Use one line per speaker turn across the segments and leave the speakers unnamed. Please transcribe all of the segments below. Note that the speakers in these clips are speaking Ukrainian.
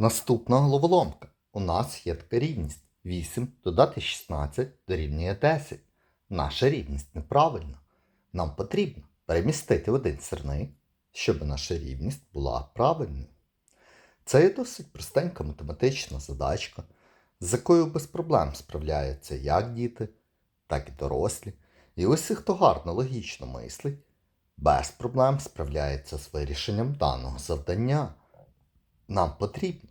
Наступна головоломка. У нас є така рівність. 8 додати 16 дорівнює 10. Наша рівність неправильна. Нам потрібно перемістити один сірник, щоб наша рівність була правильною. Це є досить простенька математична задачка, з якою без проблем справляються як діти, так і дорослі. І усі, хто гарно логічно мислить, без проблем справляється з вирішенням даного завдання. Нам потрібно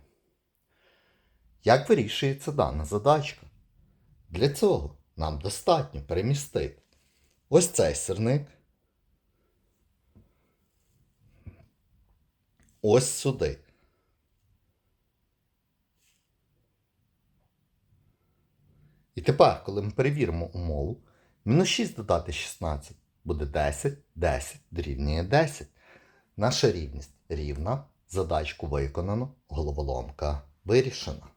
Як вирішується дана задачка? Для цього нам достатньо перемістити ось цей сирник ось сюди. І тепер, коли ми перевіримо умову, мінус 6 додати 16 буде 10, 10 дорівнює 10. Наша рівність рівна, задачку виконано, головоломка вирішена.